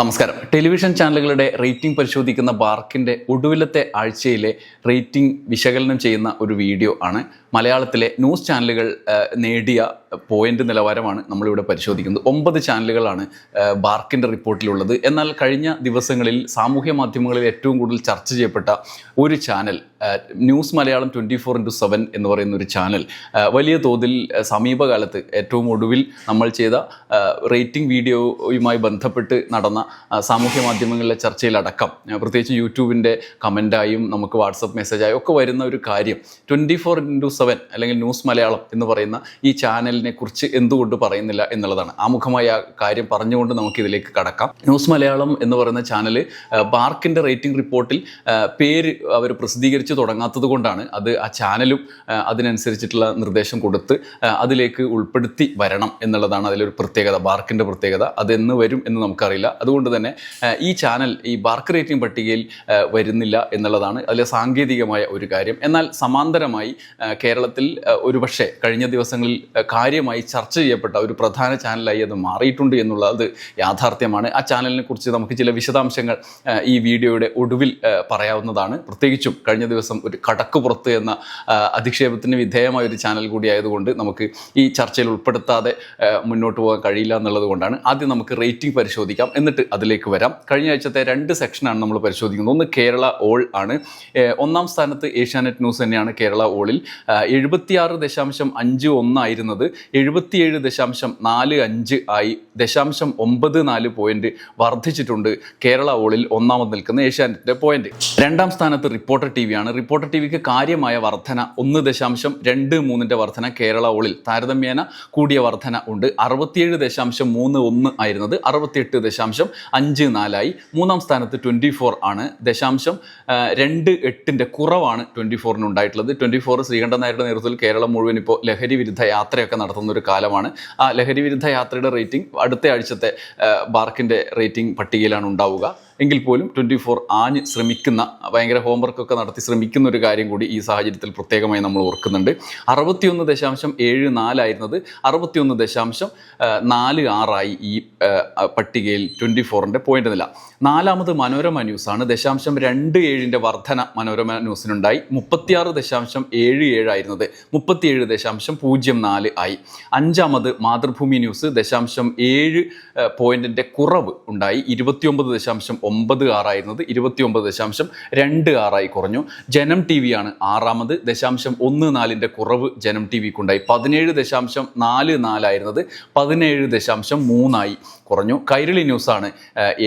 നമസ്കാരം. ടെലിവിഷൻ ചാനലുകളുടെ റേറ്റിംഗ് പരിശോധിക്കുന്ന ബാർക്കിന്റെ ഒടുവിലത്തെ ആഴ്ചയിലെ റേറ്റിംഗ് വിശകലനം ചെയ്യുന്ന ഒരു വീഡിയോ ആണ്. മലയാളത്തിലെ ന്യൂസ് ചാനലുകൾ നേടിയ പോയിന്റ് നിലവാരമാണ് നമ്മളിവിടെ പരിശോധിക്കുന്നത്. ഒമ്പത് ചാനലുകളാണ് ബാർക്കിന്റെ റിപ്പോർട്ടിലുള്ളത്. എന്നാൽ കഴിഞ്ഞ ദിവസങ്ങളിൽ സാമൂഹ്യ മാധ്യമങ്ങളിൽ ഏറ്റവും കൂടുതൽ ചർച്ച ചെയ്യപ്പെട്ട ഒരു channel news Malayalam twenty four into seven എന്ന് പറയുന്ന ഒരു ചാനൽ വലിയ തോതിൽ സമീപകാലത്ത് ഏറ്റവും ഒടുവിൽ നമ്മൾ ചെയ്ത റേറ്റിംഗ് വീഡിയോയുമായി ബന്ധപ്പെട്ട് നടന്ന സാമൂഹ്യ മാധ്യമങ്ങളിലെ ചർച്ചയിലടക്കം പ്രത്യേകിച്ച് യൂട്യൂബിന്റെ കമന്റായും നമുക്ക് വാട്സപ്പ് മെസ്സേജായും ഒക്കെ വരുന്ന ഒരു കാര്യം ട്വന്റി ഫോർ ഇന്റു സെവൻ അല്ലെങ്കിൽ ന്യൂസ് മലയാളം എന്ന് പറയുന്ന ഈ ചാനലിനെ കുറിച്ച് എന്തുകൊണ്ട് പറയുന്നില്ല എന്നുള്ളതാണ്. ആമുഖമായ കാര്യം പറഞ്ഞുകൊണ്ട് നമുക്ക് ഇതിലേക്ക് കടക്കാം. ന്യൂസ് മലയാളം എന്ന് പറയുന്ന ചാനൽ ബാർക്കിന്റെ റേറ്റിംഗ് റിപ്പോർട്ടിൽ പേര് അവർ പ്രസിദ്ധീകരിച്ച് തുടങ്ങാത്തത് കൊണ്ടാണ് അത് ആ ചാനലും അതിനനുസരിച്ചിട്ടുള്ള നിർദ്ദേശം കൊടുത്ത് അതിലേക്ക് ഉൾപ്പെടുത്തി വരണം എന്നുള്ളതാണ് അതിലൊരു പ്രത്യേകത ബാർക്കിന്റെ പ്രത്യേകത. അതെന്ന് വരും എന്ന് നമുക്കറിയില്ല. അതുകൊണ്ട് തന്നെ ഈ ചാനൽ ഈ ബാർക്ക് റേറ്റിംഗ് പട്ടികയിൽ വരുന്നില്ല എന്നുള്ളതാണ് അതിലെ സാങ്കേതികമായ ഒരു കാര്യം. എന്നാൽ സമാന്തരമായി കേരളത്തിൽ ഒരുപക്ഷെ കഴിഞ്ഞ ദിവസങ്ങളിൽ കാര്യമായി ചർച്ച ചെയ്യപ്പെട്ട ഒരു പ്രധാന ചാനലായി അത് മാറിയിട്ടുണ്ട് എന്നുള്ളത് യാഥാർത്ഥ്യമാണ്. ആ ചാനലിനെ കുറിച്ച് നമുക്ക് ചില വിശദാംശങ്ങൾ ഈ വീഡിയോയുടെ ഒടുവിൽ പറയാവുന്നതാണ്. പ്രത്യേകിച്ചും കഴിഞ്ഞ ദിവസം ഒരു കടക്കുപുറത്ത് എന്ന ആ, അധിക്ഷേപത്തിന് വിധേയമായ ഒരു ചാനൽ കൂടിയായതുകൊണ്ട് നമുക്ക് ഈ ചർച്ചയിൽ ഉൾപ്പെടുത്താതെ മുന്നോട്ട് പോകാൻ കഴിയില്ല എന്നുള്ളത് കൊണ്ടാണ്. ആദ്യം നമുക്ക് റേറ്റിംഗ് പരിശോധിക്കാം. എന്നിട്ട് അതിലേക്ക് വരാം. കഴിഞ്ഞ ആഴ്ചത്തെ രണ്ട് സെക്ഷനാണ് നമ്മൾ പരിശോധിക്കുന്നത്. ഒന്ന് കേരള ഓൾ ആണ്. ഒന്നാം സ്ഥാനത്ത് ഏഷ്യാനെറ്റ് ന്യൂസ് തന്നെയാണ് കേരള ഓളിൽ. എഴുപത്തിയാറ് ദശാംശം അഞ്ച് ഒന്നായിരുന്നത് എഴുപത്തിയേഴ് ദശാംശം നാല് അഞ്ച് ആയി ദശാംശം ഒമ്പത് നാല് പോയിന്റ് വർദ്ധിച്ചിട്ടുണ്ട്. കേരള ഓളിൽ ഒന്നാമത് നിൽക്കുന്ന ഏഷ്യാനെറ്റിന്റെ പോയിന്റ് രണ്ടാം സ്ഥാനത്ത് റിപ്പോർട്ടർ ടി വിയാണ് റിപ്പോർട്ടർ ടി വിക്ക് കാര്യമായ വർധന ഒന്ന് ദശാംശം രണ്ട് മൂന്നിന്റെ വർധന കേരള ഓളിൽ താരതമ്യേന കൂടിയ വർധന ഉണ്ട്. അറുപത്തിയേഴ് ദശാംശം മൂന്ന് ഒന്ന് ആയിരുന്നത് അറുപത്തിയെട്ട് ദശാംശം അഞ്ച് നാലായി മൂന്നാം സ്ഥാനത്ത് ട്വന്റി ഫോർ ആണ്. ദശാംശം രണ്ട് എട്ടിന്റെ കുറവാണ് ട്വന്റി ഫോറിന് ഉണ്ടായിട്ടുള്ളത്. ട്വന്റി ഫോർ ശ്രീകണ്ഠൻ നായരുടെ നേതൃത്വത്തിൽ കേരളം മുഴുവൻ ഇപ്പോൾ ലഹരി വിരുദ്ധ യാത്രയൊക്കെ നടത്തുന്ന ഒരു കാലമാണ്. ആ ലഹരി വിരുദ്ധ യാത്രയുടെ റേറ്റിംഗ് അടുത്ത ആഴ്ചത്തെ ബാർക്കിന്റെ റേറ്റിംഗ് പട്ടികയിലാണ് ഉണ്ടാവുക. എങ്കിൽ പോലും ട്വന്റി ഫോർ ആഞ്ഞ് ശ്രമിക്കുന്ന ഭയങ്കര ഹോംവർക്കൊക്കെ നടത്തി ശ്രമിക്കുന്ന ഒരു കാര്യം കൂടി ഈ സാഹചര്യത്തിൽ പ്രത്യേകമായി നമ്മൾ ഓർക്കുന്നുണ്ട്. അറുപത്തിയൊന്ന് ദശാംശം ഏഴ് നാലായിരുന്നത് അറുപത്തിയൊന്ന് ദശാംശം നാല് ആറായി ഈ പട്ടികയിൽ ട്വന്റി ഫോറിന്റെ പോയിന്റ് നില. നാലാമത് മനോരമ ന്യൂസാണ് ദശാംശം രണ്ട് ഏഴിന്റെ വർധന മനോരമ ന്യൂസിനുണ്ടായി മുപ്പത്തിയാറ് ദശാംശം ഏഴ് ഏഴായിരുന്നത് മുപ്പത്തിയേഴ് ദശാംശം പൂജ്യം നാല് ആയി. അഞ്ചാമത് മാതൃഭൂമി ന്യൂസ് ദശാംശം ഏഴ് പോയിന്റിന്റെ കുറവ് ഉണ്ടായി. ഇരുപത്തിയൊമ്പത് ദശാംശം ഒമ്പത് ആറായിരുന്നത് ഇരുപത്തിയൊമ്പത് ദശാംശം രണ്ട് ആറായി കുറഞ്ഞു. ജനം ടി ആണ് ആറാമത്. ദശാംശം ഒന്ന് നാലിന്റെ കുറവ് ജനം ടി വിക്കുണ്ടായി പതിനേഴ് ദശാംശം നാല് നാലായിരുന്നത് പതിനേഴ് ദശാംശം മൂന്നായി കുറഞ്ഞു. കൈരളി ന്യൂസാണ്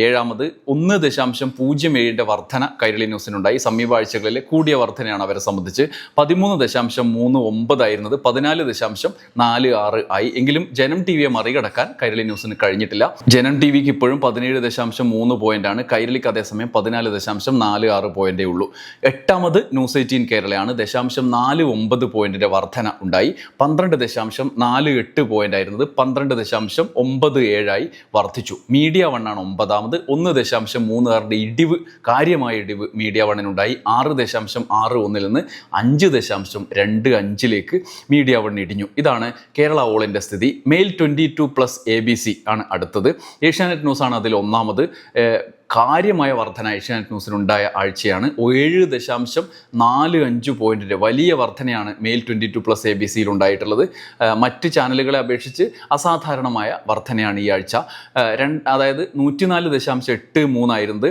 ഏഴാമത്. ഒന്ന് ദശാംശം പൂജ്യം ഏഴിന്റെ വർധന കൈരളി ന്യൂസിനുണ്ടായി. സമീപ ആഴ്ചകളിലെ കൂടിയ വർധനയാണ് അവരെ സംബന്ധിച്ച്. പതിമൂന്ന് ദശാംശം മൂന്ന് ഒമ്പതായിരുന്നത് പതിനാല് ദശാംശം നാല് ആറ് ആയി. എങ്കിലും ജനം ടി വിയെ മറികടക്കാൻ കൈരളി ന്യൂസിന് കഴിഞ്ഞിട്ടില്ല. ജനം ടി വിക്ക് ഇപ്പോഴും പതിനേഴ് ദശാംശം മൂന്ന് പോയിന്റാണ് കൈരളിക്ക് അതേസമയം പതിനാല് ദശാംശം നാല് ആറ് പോയിന്റേ ഉള്ളൂ. എട്ടാമത് ന്യൂസ് എയ്റ്റീൻ കേരളയാണ്. ദശാംശം നാല് ഒമ്പത് പോയിന്റിന്റെ വർധന ഉണ്ടായി. പന്ത്രണ്ട് ദശാംശം നാല് എട്ട് പോയിന്റ് ആയിരുന്നത് പന്ത്രണ്ട് ദശാംശം ഒമ്പത് ഏഴായി വർദ്ധിച്ചു മീഡിയ വണ്ണാണ് ഒമ്പതാമത്. ഒന്ന് ദശാംശം മൂന്ന് ആറിന്റെ ഇടിവ് കാര്യമായ ഇടിവ് മീഡിയ വണ്ണിനുണ്ടായി ആറ് ദശാംശം ആറ് ഒന്നിൽ നിന്ന് അഞ്ച് ദശാംശം രണ്ട് അഞ്ചിലേക്ക് മീഡിയ വൺ ഇടിഞ്ഞു. ഇതാണ് കേരള ഓളിന്റെ സ്ഥിതി. Male twenty two plus A B C ആണ് അടുത്തത്. ഏഷ്യാനെറ്റ് ന്യൂസാണ് അതിൽ ഒന്നാമത്. കാര്യമായ വർധന ഏഷ്യാനെറ്റ് ന്യൂസിനുണ്ടായ ആഴ്ചയാണ്. ഏഴ് ദശാംശം നാല് അഞ്ച് പോയിന്റിന്റെ വലിയ വർധനയാണ് male twenty two plus A B സിയിൽ ഉണ്ടായിട്ടുള്ളത് മറ്റ് ചാനലുകളെ അപേക്ഷിച്ച് അസാധാരണമായ വർധനയാണ് ഈ ആഴ്ച. രണ്ട് അതായത് നൂറ്റിനാല് ദശാംശം എട്ട് മൂന്നായിരുന്നത്.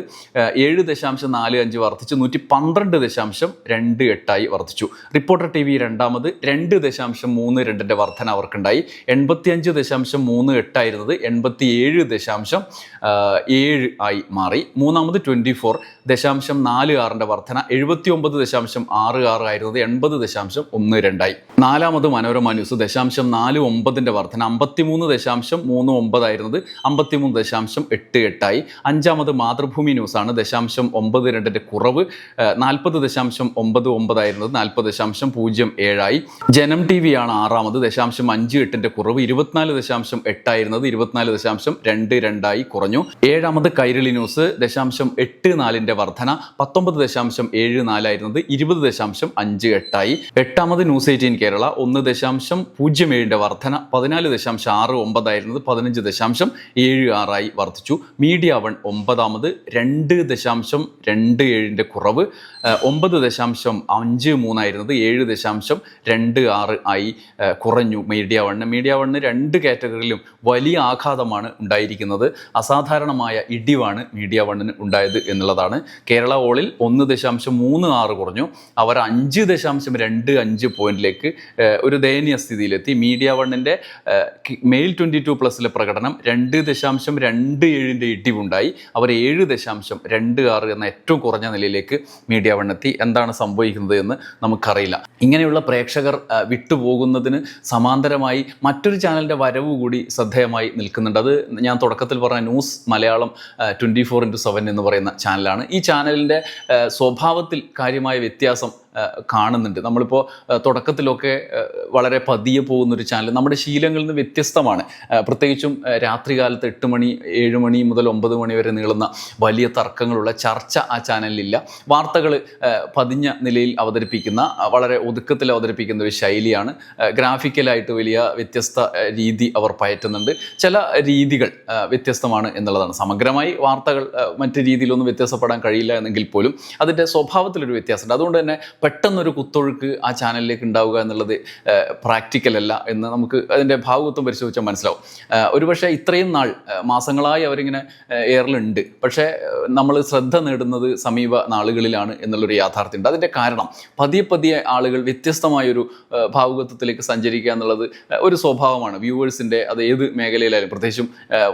ഏഴ് ദശാംശം നാല് അഞ്ച് വർദ്ധിച്ച്. നൂറ്റി പന്ത്രണ്ട് ദശാംശം രണ്ട് എട്ടായി വർദ്ധിച്ചു. റിപ്പോർട്ടർ ടി വി രണ്ടാമത് രണ്ട് ദശാംശം മൂന്ന് രണ്ടിന്റെ വർധന അവർക്കുണ്ടായി. എൺപത്തിയഞ്ച് ദശാംശം മൂന്ന് എട്ടായിരുന്നത് എൺപത്തി ഏഴ് ദശാംശം ഏഴ് ആയി മാറി. മൂന്നാമത് ട്വന്റി ഫോർ ദശാംശം നാല് ആറിന്റെ വർധന എഴുപത്തി ഒമ്പത് ദശാംശം ആറ് ആറ് ആയിരുന്നത് എൺപത് ദശാംശം ഒന്ന് രണ്ടായി. നാലാമത് മനോരമ ന്യൂസ് ദശാംശം നാല് ഒമ്പതിന്റെ വർധന അമ്പത്തിമൂന്ന് ദശാംശം മൂന്ന് ഒമ്പതായിരുന്നത് അമ്പത്തിമൂന്ന് ദശാംശം എട്ട് എട്ടായി. അഞ്ചാമത് മാതൃഭൂമി ന്യൂസാണ് ദശാംശം ഒമ്പത് രണ്ടിന്റെ കുറവ് നാൽപ്പത് ദശാംശം ഒമ്പത് ഒമ്പതായിരുന്നത് നാൽപ്പത് ദശാംശം പൂജ്യം ഏഴായി. ജനം ടി ആണ് ആറാമത് ദശാംശം അഞ്ച് എട്ടിന്റെ കുറവ് ഇരുപത്തിനാല് ദശാംശം എട്ടായിരുന്നത് ഇരുപത്തിനാല് ദശാംശം രണ്ട് രണ്ടായി കുറഞ്ഞു. ഏഴാമത് കൈരളി ന്യൂസ് ദശാംശം എട്ട് നാലിന്റെ വർധന പത്തൊമ്പത് ദശാംശം ഏഴ് നാലായിരുന്നത് ഇരുപത് ദശാംശം അഞ്ച് എട്ടായി. എട്ടാമത് ന്യൂസ് എയ്റ്റീൻ കേരള ഒന്ന് ദശാംശം പൂജ്യം ഏഴിന്റെ വർധന പതിനാല് ദശാംശം ആറ് ഒമ്പതായിരുന്നത് പതിനഞ്ച് ദശാംശം ഏഴ് ആറായി വർദ്ധിച്ചു. മീഡിയ വൺ ഒമ്പതാമത് രണ്ട് ദശാംശം രണ്ട് ഏഴിന്റെ കുറവ് ഒമ്പത് ദശാംശം അഞ്ച് മൂന്നായിരുന്നത് ഏഴ് ദശാംശം രണ്ട് ആറ് ആയി കുറഞ്ഞു മീഡിയ വണ്ണ്. മീഡിയ വണ്ണ് രണ്ട് കാറ്റഗറിയിലും വലിയ ആഘാതമാണ് ഉണ്ടായിരിക്കുന്നത്. അസാധാരണമായ ഇടിവാണ് മീഡിയ വണ്ണിന് ഉണ്ടായത് എന്നുള്ളതാണ്. കേരള ഓളിൽ ഒന്ന് ദശാംശം മൂന്ന് ആറ് കുറഞ്ഞു. അവർ അഞ്ച് ദശാംശം രണ്ട് അഞ്ച് പോയിന്റിലേക്ക് ഒരു ദയനീയ സ്ഥിതിയിലെത്തി. മീഡിയ വണ്ണിന്റെ മെയിൽ ട്വന്റി ടു പ്ലസിലെ പ്രകടനം രണ്ട് ദശാംശം രണ്ട് ഏഴിന്റെ ഇടിവുണ്ടായി. അവർ ഏഴ് ദശാംശം രണ്ട് ആറ് എന്ന ഏറ്റവും കുറഞ്ഞ നിലയിലേക്ക് മീഡിയ വണ്ണെത്തി. എന്താണ് സംഭവിക്കുന്നത് എന്ന് നമുക്കറിയില്ല. ഇങ്ങനെയുള്ള പ്രേക്ഷകർ വിട്ടുപോകുന്നതിന് സമാന്തരമായി മറ്റൊരു ചാനലിന്റെ വരവ് കൂടി ശ്രദ്ധേയമായി നിൽക്കുന്നുണ്ട്. അത് ഞാൻ തുടക്കത്തിൽ പറഞ്ഞ news Malayalam twenty four into seven എന്ന് പറയുന്ന ചാനലാണ് ഈ ചാനലിന്റെ സ്വഭാവത്തിൽ കാര്യമായ വ്യത്യാസം കാണുന്നുണ്ട്. നമ്മളിപ്പോൾ തുടക്കത്തിലൊക്കെ വളരെ പതിയെ പോകുന്നൊരു ചാനൽ നമ്മുടെ ശീലങ്ങളിൽ നിന്ന് വ്യത്യസ്തമാണ്. പ്രത്യേകിച്ചും രാത്രികാലത്ത് എട്ട് മണി ഏഴ് മണി മുതൽ ഒമ്പത് മണി വരെ നീളുന്ന വലിയ തർക്കങ്ങളുള്ള ചർച്ച ആ ചാനലിലില്ല വാർത്തകൾ പതിഞ്ഞ നിലയിൽ അവതരിപ്പിക്കുന്ന വളരെ ഒതുക്കത്തിൽ അവതരിപ്പിക്കുന്ന ഒരു ശൈലിയാണ്. ഗ്രാഫിക്കലായിട്ട് വലിയ വ്യത്യസ്ത രീതി അവർ പയറ്റുന്നുണ്ട്. ചില രീതികൾ വ്യത്യസ്തമാണ് എന്നുള്ളതാണ്. സമഗ്രമായി വാർത്തകൾ മറ്റ് രീതിയിലൊന്നും വ്യത്യാസപ്പെടാൻ കഴിയില്ല എന്നെങ്കിൽ പോലും അതിന്റെ സ്വഭാവത്തിലൊരു വ്യത്യാസമുണ്ട്. അതുകൊണ്ട് തന്നെ പെട്ടെന്നൊരു കുത്തൊഴുക്ക് ആ ചാനലിലേക്ക് ഉണ്ടാവുക എന്നുള്ളത് പ്രാക്ടിക്കൽ അല്ല എന്ന് നമുക്ക് അതിന്റെ ഭാഗത്വം പരിശോധിച്ചാൽ മനസ്സിലാവും. ഒരുപക്ഷെ ഇത്രയും നാൾ മാസങ്ങളായി അവരിങ്ങനെ എയറിലുണ്ട് പക്ഷേ നമ്മൾ ശ്രദ്ധ നേടുന്നത് സമീപ നാളുകളിലാണ് എന്നുള്ളൊരു യാഥാർത്ഥ്യമുണ്ട്. അതിന്റെ കാരണം പതിയെ പതിയെ ആളുകൾ വ്യത്യസ്തമായൊരു ഭാവുകത്വത്തിലേക്ക് സഞ്ചരിക്കുക എന്നുള്ളത് ഒരു സ്വഭാവമാണ്. വ്യൂവേഴ്സിന്റെ അത് ഏത് മേഖലയിലായാലും പ്രത്യേകിച്ചും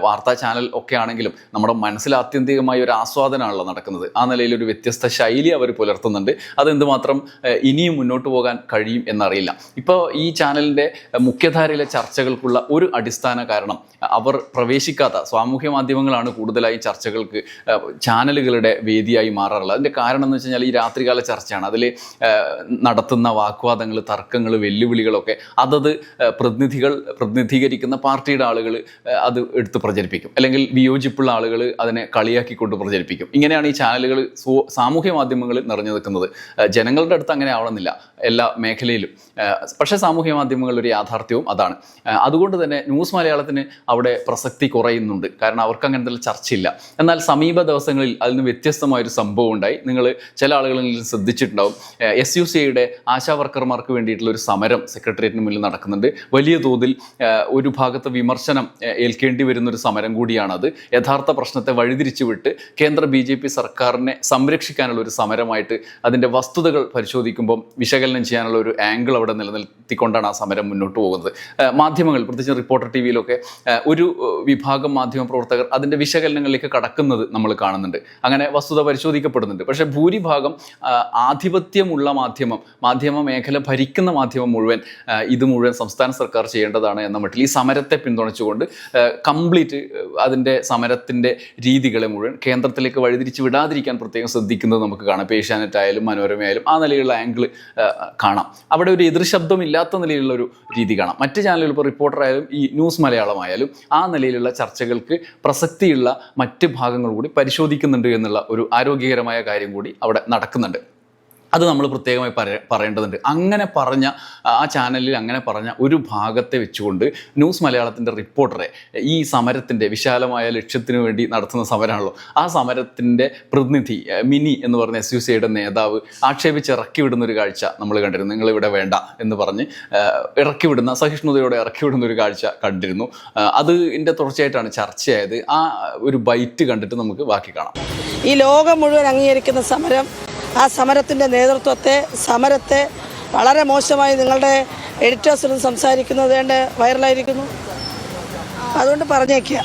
വാർത്താ ചാനൽ ഒക്കെ ആണെങ്കിലും നമ്മുടെ മനസ്സിൽ ആത്യന്തികമായ ഒരു ആസ്വാദനമാണല്ലോ നടക്കുന്നത്. ആ നിലയിൽ ഒരു വ്യത്യസ്ത ശൈലി അവർ പുലർത്തുന്നുണ്ട്. അതെന്തുമാത്രം ആ, ഇനിയും മുന്നോട്ട് പോകാൻ കഴിയും എന്നറിയില്ല. ഇപ്പോൾ ഈ ചാനലിന്റെ മുഖ്യധാരയിലെ ചർച്ചകൾക്കുള്ള ഒരു അടിസ്ഥാന കാരണം അവർ പ്രവേശിക്കാത്ത സാമൂഹ്യ മാധ്യമങ്ങളാണ് കൂടുതലായി ചർച്ചകൾക്ക് ചാനലുകളുടെ വേദിയായി മാറാറുള്ളത്. അതിന്റെ കാരണം എന്ന് വെച്ച് ഈ രാത്രികാല ചർച്ചയാണ്. അതിൽ നടത്തുന്ന വാക്വാദങ്ങൾ തർക്കങ്ങൾ വെല്ലുവിളികളൊക്കെ അതത് പ്രതിനിധികൾ പ്രതിനിധീകരിക്കുന്ന പാർട്ടിയുടെ ആളുകൾ അത് എടുത്ത് പ്രചരിപ്പിക്കും. അല്ലെങ്കിൽ വിയോജിപ്പുള്ള ആളുകൾ അതിനെ കളിയാക്കിക്കൊണ്ട് പ്രചരിപ്പിക്കും. ഇങ്ങനെയാണ് ഈ ചാനലുകൾ സാമൂഹ്യ മാധ്യമങ്ങളിൽ നിറഞ്ഞു നിൽക്കുന്നത്. ആ, ജനങ്ങളുടെ അടുത്ത് അങ്ങനെ ആവണമെന്നില്ല. എല്ലാ മേഖലയിലും. പക്ഷേ സാമൂഹ്യ മാധ്യമങ്ങളുടെ ഒരു യാഥാർത്ഥ്യവും അതാണ്. അതുകൊണ്ട് തന്നെ ന്യൂസ് മലയാളത്തിന് അവിടെ പ്രസക്തി കുറയുന്നുണ്ട്. കാരണം അവർക്ക് അങ്ങനത്തെ ചർച്ചയില്ല. എന്നാൽ സമീപ ദിവസങ്ങളിൽ അതിന് വ്യത്യസ്തമായൊരു സംഭവം ഉണ്ടായി. നിങ്ങൾ ചില ആളുകളിൽ ശ്രദ്ധിച്ചിട്ടുണ്ടാവും. എസ് യു സി ഐയുടെ ആശാ വർക്കർമാർക്ക് വേണ്ടിയിട്ടുള്ള ഒരു സമരം സെക്രട്ടേറിയറ്റിന് മുന്നിൽ നടക്കുന്നുണ്ട്. വലിയ തോതിൽ ഒരു ഭാഗത്ത് വിമർശനം ഏൽക്കേണ്ടി വരുന്ന ഒരു സമരം കൂടിയാണത്. യഥാർത്ഥ പ്രശ്നത്തെ വഴിതിരിച്ചുവിട്ട് കേന്ദ്ര ബി സർക്കാരിനെ സംരക്ഷിക്കാനുള്ള ഒരു സമരമായിട്ട് അതിന്റെ വസ്തുതകൾ പരിശോധിക്കുമ്പോൾ വിശകലനം ചെയ്യാനുള്ള ഒരു ആംഗിൾ അവിടെ നിലനിർത്തിക്കൊണ്ടാണ് ആ സമരം മുന്നോട്ട് പോകുന്നത്. മാധ്യമങ്ങൾ പ്രത്യേകിച്ച് റിപ്പോർട്ടർ ടി വിയിലൊക്കെ ഒരു വിഭാഗം മാധ്യമ പ്രവർത്തകർ അതിന്റെ വിശകലനങ്ങളിലേക്ക് കടക്കുന്നത് നമ്മൾ കാണുന്നുണ്ട്. അങ്ങനെ വസ്തുത പരിശോധിക്കപ്പെടുന്നുണ്ട്. പക്ഷേ ഭൂരിഭാഗം ആധിപത്യമുള്ള മാധ്യമം മാധ്യമ മേഖല ഭരിക്കുന്ന മാധ്യമം മുഴുവൻ ഇത് മുഴുവൻ സംസ്ഥാന സർക്കാർ ചെയ്യേണ്ടതാണ് എന്ന മട്ടിൽ ഈ സമരത്തെ പിന്തുണച്ചുകൊണ്ട് കംപ്ലീറ്റ് അതിന്റെ സമരത്തിന്റെ രീതികളെ മുഴുവൻ കേന്ദ്രത്തിലേക്ക് വഴിതിരിച്ച് വിടാതിരിക്കാൻ പ്രത്യേകം ശ്രദ്ധിക്കുന്നത് നമുക്ക് കാണാം. ഏഷ്യാനെറ്റ് ആയാലും മനോരമയായാലും ആ നിലയിലുള്ള ആംഗിൾ കാണാം. അവിടെ ഒരു എതിർശബ്ദം ഇല്ലാത്ത നിലയിലുള്ള ഒരു രീതി കാണാം. മറ്റ് ചാനലുകൾ ഇപ്പോൾ റിപ്പോർട്ടർ ആയാലും ഈ ന്യൂസ് മലയാളമായാലും ആ നിലയിലുള്ള ചർച്ചകൾക്ക് പ്രസക്തിയുള്ള മറ്റ് ഭാഗങ്ങൾ കൂടി പരിശോധിക്കുന്നുണ്ട് എന്നുള്ള ഒരു ആരോഗ്യകരമായ കാര്യം കൂടി അവിടെ നടക്കുന്നുണ്ട്. അത് നമ്മൾ പ്രത്യേകമായി പറ പറയേണ്ടതുണ്ട്. അങ്ങനെ പറഞ്ഞ ആ ചാനലിൽ അങ്ങനെ പറഞ്ഞ ഒരു ഭാഗത്തെ വെച്ചുകൊണ്ട് ന്യൂസ് മലയാളത്തിന്റെ റിപ്പോർട്ടറെ ഈ സമരത്തിന്റെ വിശാലമായ ലക്ഷ്യത്തിന് വേണ്ടി നടത്തുന്ന സമരമാണല്ലോ. ആ സമരത്തിന്റെ പ്രതിനിധി മിനി എന്ന് പറഞ്ഞ എസ് യു സിയുടെ നേതാവ് ആക്ഷേപിച്ച് ഇറക്കിവിടുന്ന ഒരു കാഴ്ച നമ്മൾ കണ്ടിരുന്നു. നിങ്ങളിവിടെ വേണ്ട എന്ന് പറഞ്ഞ് ഇറക്കിവിടുന്ന ഇറക്കി വിടുന്ന സഹിഷ്ണുതയോടെ ഇറക്കി വിടുന്ന ഒരു കാഴ്ച കണ്ടിരുന്നു. അത് ഇതിന്റെ തുടർച്ചയായിട്ടാണ് ചർച്ചയായത്. ആ ഒരു ബൈറ്റ് കണ്ടിട്ട് നമുക്ക് ബാക്കി കാണാം. ഈ ലോകം മുഴുവൻ അംഗീകരിക്കുന്ന സമരം ആ സമരത്തിന്റെ നേതൃത്വത്തെ സമരത്തെ വളരെ മോശമായി നിങ്ങളുടെ എഡിറ്റേഴ്സിനും സംസാരിക്കുന്നത് വേണ്ട വൈറലായിരിക്കുന്നു? അതുകൊണ്ട് പറഞ്ഞേക്കുക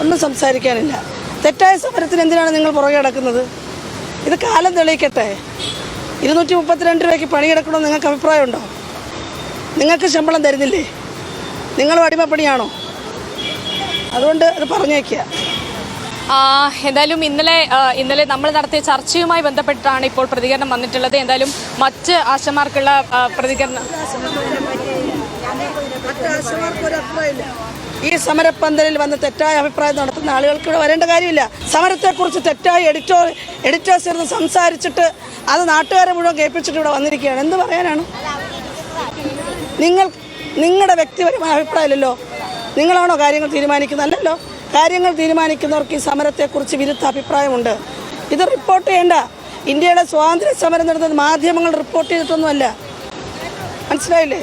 ഒന്നും സംസാരിക്കാനില്ല. തെറ്റായ സമരത്തിന് എന്തിനാണ് നിങ്ങൾ പുറകെ കിടക്കുന്നത് ഇത് കാലം തെളിയിക്കട്ടെ. ഇരുന്നൂറ്റി മുപ്പത്തിരണ്ട് രൂപയ്ക്ക് പണിയെടുക്കണമെന്ന് നിങ്ങൾക്ക് അഭിപ്രായമുണ്ടോ? നിങ്ങൾക്ക് ശമ്പളം തരുന്നില്ലേ? നിങ്ങൾ അടിമപ്പണിയാണോ? അതുകൊണ്ട് അത് പറഞ്ഞേക്കുക എന്തായാലും ഇന്നലെ ഇന്നലെ നമ്മൾ നടത്തിയ ചർച്ചയുമായി ബന്ധപ്പെട്ടാണ് ഇപ്പോൾ പ്രതികരണം വന്നിട്ടുള്ളത്. എന്തായാലും മറ്റ് ആശമാർക്കുള്ള പ്രതികരണം ഈ സമരപ്പന്തലിൽ വന്ന് തെറ്റായ അഭിപ്രായം നടത്തുന്ന ആളുകൾക്ക് ഇവിടെ വരേണ്ട കാര്യമില്ല. സമരത്തെക്കുറിച്ച് തെറ്റായി എഡിറ്റോ എഡിറ്റേഴ്സ് ഇരുന്ന് സംസാരിച്ചിട്ട് അത് നാട്ടുകാരെ മുഴുവൻ കേൾപ്പിച്ചിട്ട് ഇവിടെ വന്നിരിക്കുകയാണ്. എന്ത് പറയാനാണ്? നിങ്ങൾ നിങ്ങളുടെ വ്യക്തിപരമായ അഭിപ്രായമില്ലല്ലോ. നിങ്ങളാണോ കാര്യങ്ങൾ തീരുമാനിക്കുന്നത് അല്ലല്ലോ കാര്യങ്ങൾ തീരുമാനിക്കുന്നവർക്ക് ഈ സമരത്തെക്കുറിച്ച് വിരുദ്ധ അഭിപ്രായമുണ്ട്. ഇത് റിപ്പോർട്ട് ചെയ്യേണ്ട. ഇന്ത്യയുടെ സ്വാതന്ത്ര്യ സമരം നടന്നത് മാധ്യമങ്ങൾ റിപ്പോർട്ട് ചെയ്തിട്ടൊന്നുമല്ല. മനസ്സിലായില്ലേ?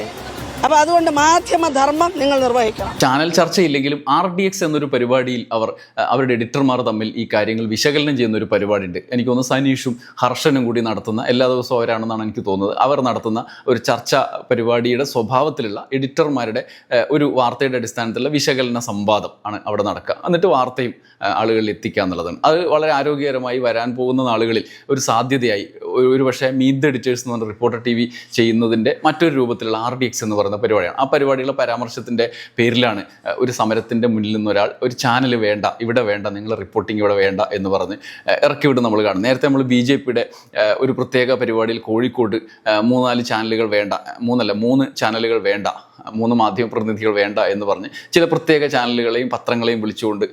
അപ്പോൾ അതുകൊണ്ട് മാധ്യമധർമ്മം നിങ്ങൾ നിർവഹിക്കണം. ചാനൽ ചർച്ചയില്ലെങ്കിലും ആർ ഡി എക്സ് എന്നൊരു പരിപാടിയിൽ അവർ അവരുടെ എഡിറ്റർമാർ തമ്മിൽ ഈ കാര്യങ്ങൾ വിശകലനം ചെയ്യുന്ന ഒരു പരിപാടി ഉണ്ട് എനിക്ക് തോന്നുന്നു സനീഷും ഹർഷനും കൂടി നടത്തുന്ന എല്ലാ ദിവസവും അവരാണെന്നാണ് എനിക്ക് തോന്നുന്നത്. അവർ നടത്തുന്ന ഒരു ചർച്ച പരിപാടിയുടെ സ്വഭാവത്തിലുള്ള എഡിറ്റർമാരുടെ ഒരു വാർത്തയുടെ അടിസ്ഥാനത്തിലുള്ള വിശകലന സംവാദം ആണ് അവിടെ നടക്കുക. എന്നിട്ട് വാർത്തയും ആളുകളിൽ എത്തിക്കുക എന്നുള്ളതാണ്. അത് വളരെ ആരോഗ്യകരമായി വരാൻ പോകുന്ന നാളുകളിൽ ഒരു സാധ്യതയായി. ഒരു പക്ഷേ മീറ്റ് എഡിറ്റേഴ്സ് എന്ന് പറഞ്ഞ റിപ്പോർട്ടർ ടി വി ചെയ്യുന്നതിന്റെ മറ്റൊരു രൂപത്തിലുള്ള ആർ ഡി എക്സ് എന്ന് പറയുന്ന പരിപാടിയാണ്. ആ പരിപാടിയുടെ പരാമർശത്തിന്റെ പേരിലാണ് ഒരു സമരത്തിന്റെ മുന്നിൽ നിന്ന് ഒരാൾ ഒരു ചാനൽ വേണ്ട ഇവിടെ വേണ്ട നിങ്ങൾ റിപ്പോർട്ടിംഗ് ഇവിടെ വേണ്ട എന്ന് പറഞ്ഞ് ഇറക്കി വിട്ട് നമ്മൾ കാണും. നേരത്തെ നമ്മൾ ബി ജെ പിയുടെ ഒരു പ്രത്യേക പരിപാടിയിൽ കോഴിക്കോട് മൂന്നാൽ ചാനലുകൾ വേണ്ട മൂന്നല്ല മൂന്ന് ചാനലുകൾ വേണ്ട മൂന്ന് മാധ്യമ പ്രതിനിധികൾ വേണ്ട എന്ന് പറഞ്ഞ് ചില പ്രത്യേക ചാനലുകളെയും പത്രങ്ങളെയും വിളിച്ചുകൊണ്ട്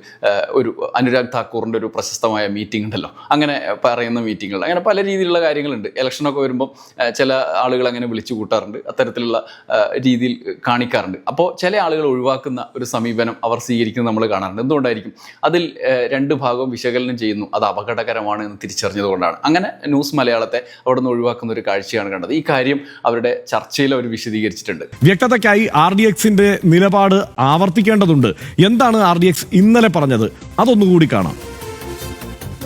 ഒരു അനുരാഗ് താക്കൂറിന്റെ ഒരു പ്രശസ്തമായ മീറ്റിംഗ് ഉണ്ടല്ലോ. അങ്ങനെ പറയുന്ന മീറ്റിങ്ങുകൾ അങ്ങനെ പല രീതിയിലുള്ള കാര്യങ്ങളുണ്ട്. ഇലക്ഷനൊക്കെ വരുമ്പോൾ ചില ആളുകൾ അങ്ങനെ വിളിച്ചു കൂട്ടാറുണ്ട്. അത്തരത്തിലുള്ള രീതിയിൽ കാണിക്കാറുണ്ട്. അപ്പോൾ ചില ആളുകൾ ഒഴിവാക്കുന്ന ഒരു സമീപനം അവർ സ്വീകരിക്കുന്നത് നമ്മൾ കാണാറുണ്ട്. എന്തുകൊണ്ടായിരിക്കും? അതിൽ രണ്ട് ഭാഗവും വിശകലനം ചെയ്യുന്നു. അത് അപകടകരമാണ് എന്ന് തിരിച്ചറിഞ്ഞതുകൊണ്ടാണ്. അങ്ങനെ ന്യൂസ് മലയാളത്തെ അവിടെ നിന്ന് ഒഴിവാക്കുന്ന ഒരു കാഴ്ചയാണ് കണ്ടത്. ഈ കാര്യം അവരുടെ ചർച്ചയിൽ അവർ വിശദീകരിച്ചിട്ടുണ്ട്. വ്യക്തതയ്ക്കായി ആർ ഡി എക്സിന്റെ നിലപാട് ആവർത്തിക്കേണ്ടതുണ്ട്. എന്താണ് ആർ ഡി എക്സ് ഇന്നലെ പറഞ്ഞത്? അതൊന്നുകൂടി കാണാം.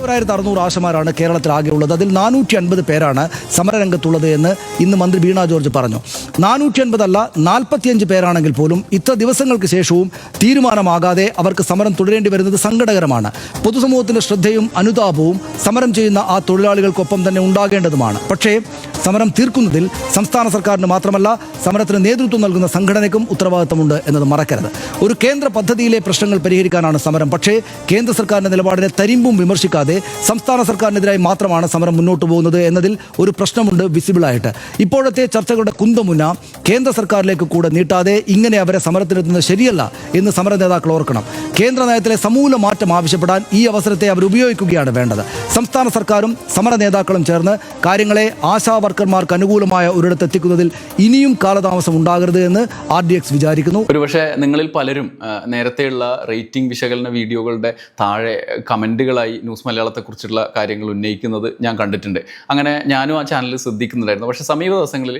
ഒരായിരത്തി അറുന്നൂറ് ആശമാരാണ് കേരളത്തിൽ ആകെ ഉള്ളത് അതിൽ നാനൂറ്റി അൻപത് പേരാണ് സമരരംഗത്തുള്ളത് എന്ന് ഇന്ന് മന്ത്രി വീണ ജോർജ് പറഞ്ഞു. നാനൂറ്റി അൻപതല്ല നാൽപ്പത്തിയഞ്ച് പേരാണെങ്കിൽ പോലും ഇത്ര ദിവസങ്ങൾക്ക് ശേഷവും തീരുമാനമാകാതെ അവർക്ക് സമരം തുടരേണ്ടി വരുന്നത് സങ്കടകരമാണ്. പൊതുസമൂഹത്തിന്റെ ശ്രദ്ധയും അനുതാപവും സമരം ചെയ്യുന്ന ആ തൊഴിലാളികൾക്കൊപ്പം തന്നെ ഉണ്ടാകേണ്ടതുമാണ്. പക്ഷേ സമരം തീർക്കുന്നതിൽ സംസ്ഥാന സർക്കാരിന് മാത്രമല്ല സമരത്തിന് നേതൃത്വം നൽകുന്ന സംഘടനയ്ക്കും ഉത്തരവാദിത്തമുണ്ട് എന്നത് മറക്കരുത്. ഒരു കേന്ദ്ര പദ്ധതിയിലെ പ്രശ്നങ്ങൾ പരിഹരിക്കാനാണ് സമരം. പക്ഷേ കേന്ദ്ര സർക്കാരിന്റെ നിലപാടിനെ തരിമ്പും വിമർശിക്കാതെ സംസ്ഥാന സർക്കാരിനെതിരായി മാത്രമാണ് സമരം മുന്നോട്ട് പോകുന്നത് എന്നതിൽ ഒരു പ്രശ്നമുണ്ട് വിസിബിളായിട്ട്. ഇപ്പോഴത്തെ ചർച്ചകളുടെ കുന്തമുന കേന്ദ്ര സർക്കാരിലേക്ക് കൂടെ നീട്ടാതെ ഇങ്ങനെ അവരെ സമരത്തിനെത്തുന്നത് ശരിയല്ല എന്ന് സമര നേതാക്കൾ ഓർക്കണം. കേന്ദ്ര നയത്തിലെ സമൂല മാറ്റം ആവശ്യപ്പെടാൻ ഈ അവസരത്തെ അവർ ഉപയോഗിക്കുകയാണ് വേണ്ടത്. സംസ്ഥാന സർക്കാരും സമര നേതാക്കളും ചേർന്ന് കാര്യങ്ങളെ ആശാ വർക്കർമാർക്ക് അനുകൂലമായ ഒരിടത്ത് എത്തിക്കുന്നതിൽ ഇനിയും കാലതാമസം ഉണ്ടാകരുത് എന്ന് ആർ ഡി എക്സ് വിചാരിക്കുന്നു. ഒരുപക്ഷെ നിങ്ങളിൽ പലരും നേരത്തെയുള്ള റേറ്റിംഗ് വിശകലന വീഡിയോകളുടെ താഴെ കമന്റുകളായി ന്യൂസ് മലയാളത്തെക്കുറിച്ചുള്ള കാര്യങ്ങൾ ഉന്നയിക്കുന്നത് ഞാൻ കണ്ടിട്ടുണ്ട്. അങ്ങനെ ഞാനും ആ ചാനൽ ശ്രദ്ധിക്കുന്നുണ്ടായിരുന്നു. പക്ഷേ സമീപ ദിവസങ്ങളിൽ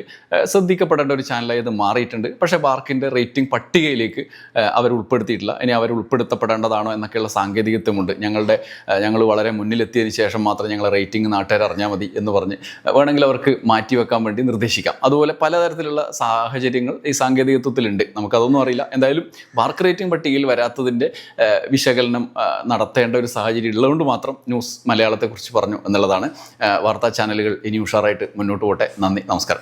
ശ്രദ്ധിക്കപ്പെടേണ്ട ഒരു ചാനലായി അത് മാറിയിട്ടുണ്ട്. പക്ഷേ ബാർക്കിന്റെ റേറ്റിംഗ് പട്ടികയിലേക്ക് അവർ ഉൾപ്പെടുത്തിയിട്ടില്ല. ഇനി അവർ ഉൾപ്പെടുത്തപ്പെടേണ്ടതാണോ എന്നൊക്കെയുള്ള സാങ്കേതികത്വമുണ്ട്. ഞങ്ങളുടെ ഞങ്ങൾ വളരെ മുന്നിലെത്തിയതിന് ശേഷം മാത്രം ഞങ്ങളെ റേറ്റിംഗ് നാട്ടുകാർ അറിഞ്ഞാൽ മതി എന്ന് പറഞ്ഞ് വേണമെങ്കിൽ അവർക്ക് മാറ്റിവെക്കാൻ വേണ്ടി നിർദ്ദേശിക്കാം. അതുപോലെ പലതരത്തിലുള്ള സാഹചര്യങ്ങൾ ഈ സാങ്കേതികത്വത്തിലുണ്ട്. നമുക്കതൊന്നും അറിയില്ല. എന്തായാലും മാർക്ക് റേറ്റിംഗ് പട്ടികയിൽ വരാത്തതിന്റെ വിശകലനം നടത്തേണ്ട ഒരു സാഹചര്യം ഉള്ളതുകൊണ്ട് മാത്രം ന്യൂസ് മലയാളത്തെക്കുറിച്ച് പറഞ്ഞു എന്നുള്ളതാണ്. വാർത്താ ചാനലുകൾ ഇനി ഉഷാറായിട്ട് മുന്നോട്ട് പോട്ടെ. നന്ദി. നമസ്കാരം.